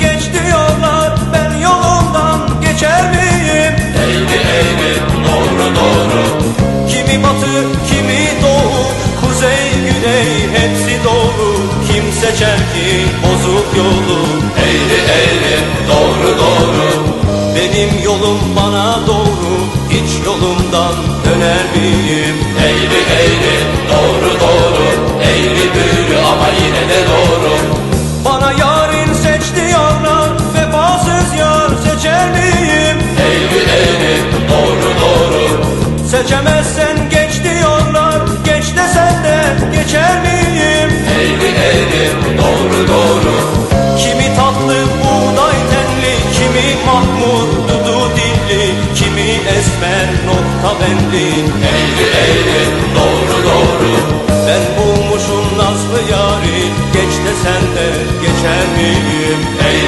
Geçti yollar ben yolundan geçer miyim? Eğri eğri doğru doğru Kimi batı kimi doğu Kuzey güney hepsi doğru Kim seçer ki bozuk yolu? Eğri eğri doğru doğru Benim yolum bana doğru Hiç yolumdan döner miyim? Eğri Seçemezsen geç diyorlar Geç desen de geçer miyim? Eğri eğri doğru doğru Kimi tatlı buğday tenli Kimi mahmur dudu dilli Kimi esmer nokta benli Eğri eğri doğru doğru Ben bulmuşum nazlı yari Geç desen de geçer miyim? Eğri